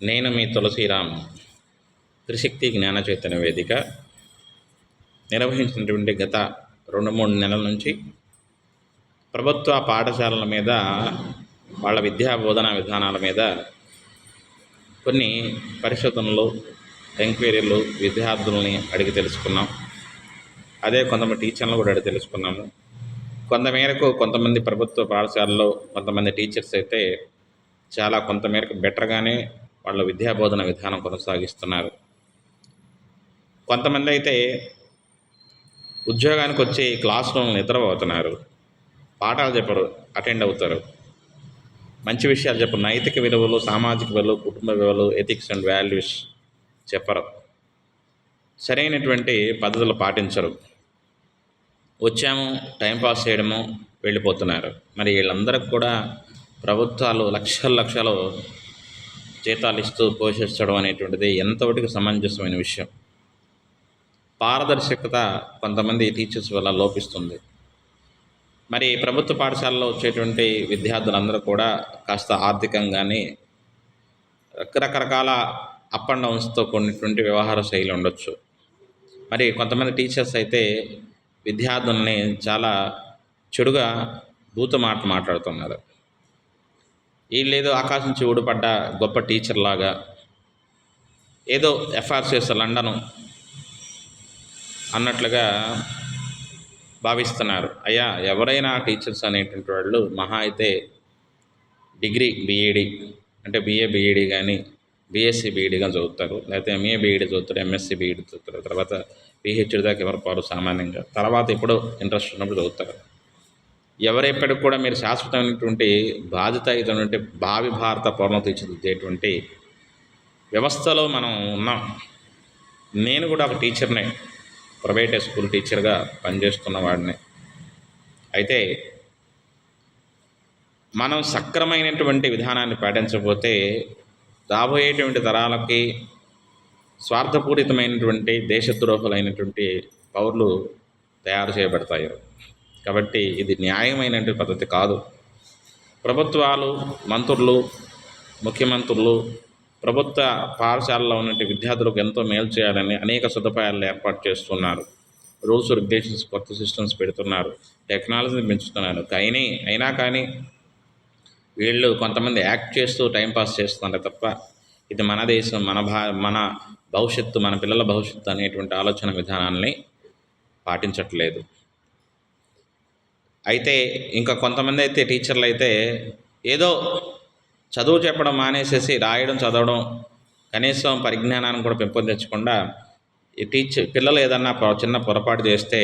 నేను మీ తులసిరామ్ త్రిశక్తి జ్ఞాన చైతన్య వేదిక నిర్వహించినటువంటి గత రెండు మూడు నెలల నుంచి ప్రభుత్వ పాఠశాలల మీద వాళ్ళ విద్యా బోధనా విధానాల మీద కొన్ని పరిశోధనలు ఎంక్వైరీలు విద్యార్థుల్ని అడిగి తెలుసుకున్నాం. అదే కొంతమంది టీచర్లు కూడా అడిగి తెలుసుకున్నాము. కొంతమేరకు కొంతమంది ప్రభుత్వ పాఠశాలలో కొంతమంది టీచర్స్ అయితే చాలా కొంతమేరకు బెటర్గానే వాళ్ళ విద్యా బోధన విధానం కొనసాగిస్తున్నారు. కొంతమంది అయితే ఉద్యోగానికి వచ్చి క్లాస్ రూమ్ నిద్రపోతున్నారు. పాఠాలు చెప్పరు అటెండ్ అవుతారు. మంచి విషయాలు చెప్పరు. నైతిక విలువలు సామాజిక విలువలు కుటుంబ విలువలు ఎథిక్స్ అండ్ వాల్యూస్ చెప్పరు. సరైనటువంటి పద్ధతులు పాటించరు. వచ్చాము టైంపాస్ చేయడము వెళ్ళిపోతున్నారు. మరి వీళ్ళందరికి కూడా ప్రభుత్వాలు లక్షల లక్షలు జీతాలు ఇస్తూ పోషించడం అనేటువంటిది ఎంతవరకు సమంజసమైన విషయం. పారదర్శకత కొంతమంది టీచర్స్ వల్ల లోపిస్తుంది. మరి ప్రభుత్వ పాఠశాలలో వచ్చేటువంటి విద్యార్థులందరూ కూడా కాస్త ఆర్థికంగానే రకరకాల అప్ అండ్ డౌన్స్తో కొన్నిటువంటి వ్యవహార శైలి ఉండొచ్చు. మరి కొంతమంది టీచర్స్ అయితే విద్యార్థుల్ని చాలా చెడుగా భూత మాట మాట్లాడుతున్నారు. వీళ్ళేదో ఆకాశం నుంచి ఊడిపడ్డ గొప్ప టీచర్ లాగా ఏదో ఎఫ్ఆర్సిఎస్ లండను అన్నట్లుగా భావిస్తున్నారు. అయ్యా ఎవరైనా టీచర్స్ అనేటువంటి వాళ్ళు మహా అయితే డిగ్రీ బీఈడి అంటే బీఏ బీఈడి కానీ బీఎస్సీ బీఈడిగా చదువుతారు. లేకపోతే ఎంఏ బీఈడి చదువుతారు ఎంఎస్సీ బీఈడి చదువుతారు. తర్వాత పిహెచ్డి దాకా ఎవరు పోరు సామాన్యంగా. తర్వాత ఇప్పుడు ఇంట్రెస్ట్ ఉన్నప్పుడు చదువుతారు. ఎవరెప్పటికి కూడా మీరు శాశ్వతమైనటువంటి బాధ్యతాయుతమైనటువంటి భావి భారత పౌరులను తీర్చిదిద్దేటువంటి వ్యవస్థలో మనం ఉన్నాం. నేను కూడా ఒక టీచర్నే ప్రైవేట్ స్కూల్ టీచర్గా పనిచేస్తున్న వాడిని. అయితే మనం సక్రమైనటువంటి విధానాన్ని పాటించకపోతే రాబోయేటువంటి తరాలకి స్వార్థపూరితమైనటువంటి దేశద్రోహులైనటువంటి పౌరులు తయారు చేయబడతాయి. కాబట్టి ఇది న్యాయమైనటువంటి పద్ధతి కాదు. ప్రభుత్వాలు మంత్రులు ముఖ్యమంత్రులు ప్రభుత్వ పాఠశాలలో ఉన్నటువంటి విద్యార్థులకు ఎంతో మేలు చేయాలని అనేక సదుపాయాలు ఏర్పాటు చేస్తున్నారు. రూల్స్ రెగ్యులేషన్స్ కొత్త సిస్టమ్స్ పెడుతున్నారు. టెక్నాలజీని పెంచుతున్నారు. కానీ అయినా కానీ వీళ్ళు కొంతమంది యాక్ట్ చేస్తూ టైంపాస్ చేస్తున్నారు తప్ప ఇది మన దేశం మన భా మన భవిష్యత్తు మన పిల్లల భవిష్యత్తు అనేటువంటి ఆలోచన విధానాన్ని పాటించట్లేదు. అయితే ఇంకా కొంతమంది అయితే టీచర్లు అయితే ఏదో చదువు చెప్పడం మానేసేసి రాయడం చదవడం కనీసం పరిజ్ఞానాన్ని కూడా పెంపొందించకుండా ఈ టీచర్ పిల్లలు ఏదన్నా చిన్న పొరపాటు చేస్తే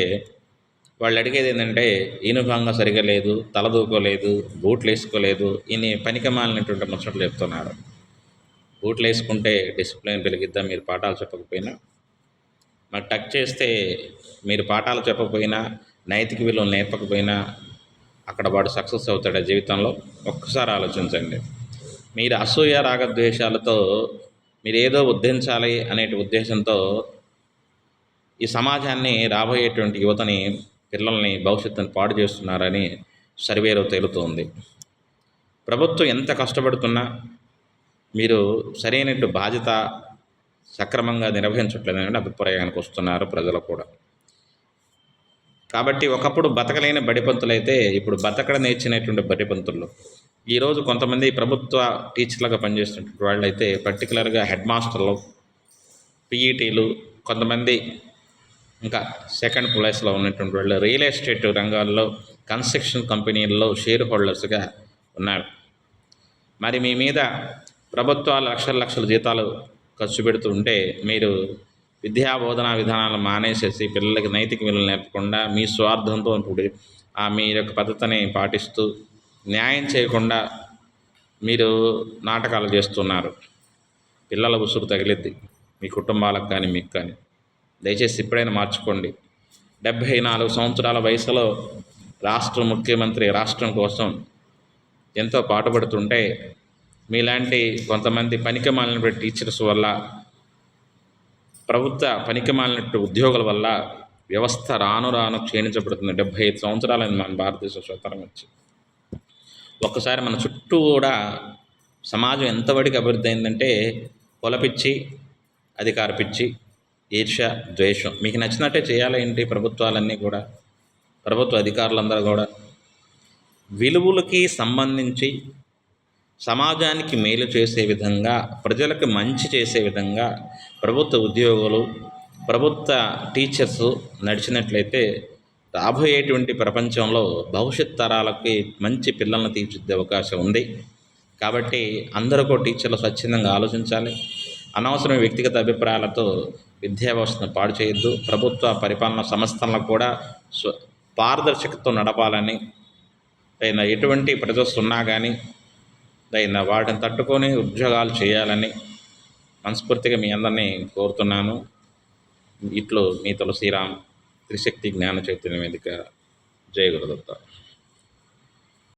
వాళ్ళు అడిగేది ఏంటంటే యూనిఫామ్గా సరిగా లేదు తలదూకోలేదు బూట్లు వేసుకోలేదు ఇన్ని పనికమాలినటువంటి ముచ్చట్లు చెప్తున్నారు. బూట్లు వేసుకుంటే డిసిప్లిన్ పెరిగిద్దాం? మీరు పాఠాలు చెప్పకపోయినా. మరి టచ్ చేస్తే మీరు పాఠాలు చెప్పకపోయినా నైతిక విలువలు నేర్పకపోయినా అక్కడ వాడు సక్సెస్ అవుతాడు జీవితంలో. ఒక్కసారి ఆలోచించండి. మీరు అసూయ రాగద్వేషాలతో మీరు ఏదో ఉద్ధరించాలి అనే ఉద్దేశంతో ఈ సమాజాన్ని రాబోయేటువంటి యువతని పిల్లల్ని భవిష్యత్తుని పాడు చేస్తున్నారని సర్వేలో తేలుతోంది. ప్రభుత్వం ఎంత కష్టపడుతున్నా మీరు సరైనట్టు బాధ్యత సక్రమంగా నిర్వహించట్లేదని అభిప్రాయానికి వస్తున్నారు ప్రజలు కూడా. కాబట్టి ఒకప్పుడు బతకలేని బడిపంతులైతే ఇప్పుడు బతకడ నేర్చినటువంటి బడిపంతులు. ఈరోజు కొంతమంది ప్రభుత్వ టీచర్లుగా పనిచేస్తున్నటువంటి వాళ్ళు అయితే పర్టికులర్గా హెడ్ మాస్టర్లు పిఈటీలు కొంతమంది ఇంకా సెకండ్ ప్లేస్లో ఉన్నటువంటి వాళ్ళు రియల్ ఎస్టేట్ రంగాల్లో కన్స్ట్రక్షన్ కంపెనీల్లో షేర్ హోల్డర్స్గా ఉన్నారు. మరి మీ మీద ప్రభుత్వాలు లక్షల లక్షల జీతాలు ఖర్చు పెడుతూ ఉంటే మీరు విద్యా బోధనా విధానాలు మానేసేసి పిల్లలకి నైతిక విలువలు నేర్పకుండా మీ స్వార్థంతో ఇప్పుడు ఆ మీ యొక్క పద్ధతిని పాటిస్తూ న్యాయం చేయకుండా మీరు నాటకాలు చేస్తున్నారు. పిల్లల ఉసురు తగిలిద్ది. మీ కుటుంబాలకు కానీ మీకు కానీ. దయచేసి ఇప్పుడైనా మార్చుకోండి. డెబ్భై నాలుగు సంవత్సరాల వయసులో రాష్ట్ర ముఖ్యమంత్రి రాష్ట్రం కోసం ఎంతో పాటుపడుతుంటే మీలాంటి కొంతమంది పనికి మాలినటువంటి టీచర్స్ వల్ల ప్రభుత్వ పనికి మాలినట్టు ఉద్యోగుల వల్ల వ్యవస్థ రాను రాను క్షీణించబడుతుంది. డెబ్భై ఐదు సంవత్సరాలైంది మన భారతదేశ స్వతంత్రం వచ్చి. ఒక్కసారి మన చుట్టూ కూడా సమాజం ఎంతవరకు అభివృద్ధి అయిందంటే కులపిచ్చి అధికార పిచ్చి ఈర్ష్య ద్వేషం. మీకు నచ్చినట్టే చేయాలి ఏంటి ప్రభుత్వాలన్నీ కూడా? ప్రభుత్వ అధికారులందరూ కూడా విలువలకి సంబంధించి సమాజానికి మేలు చేసే విధంగా ప్రజలకు మంచి చేసే విధంగా ప్రభుత్వ ఉద్యోగులు ప్రభుత్వ టీచర్స్ నడిచినట్లయితే రాబోయేటువంటి ప్రపంచంలో భవిష్యత్ తరాలకి మంచి పిల్లల్ని తీర్చిదిద్దే అవకాశం ఉంది. కాబట్టి అందరూ కూడా టీచర్లు స్వచ్ఛందంగా ఆలోచించాలి. అనవసరం వ్యక్తిగత అభిప్రాయాలతో విద్యా వ్యవస్థను పాడు చేయొద్దు. ప్రభుత్వ పరిపాలన సంస్థలను కూడా స్వ నడపాలని అయినా ఎటువంటి ప్రజలు ఉన్నా కానీ దైన వాటిని తట్టుకొని ఉద్యోగాలు చేయాలని మనస్ఫూర్తిగా మీ అందరినీ కోరుతున్నాను. ఇట్లు మీ తులసిరామ్ త్రిశక్తి జ్ఞాన చైతన్య వేదిక. జయ గురుదత్త.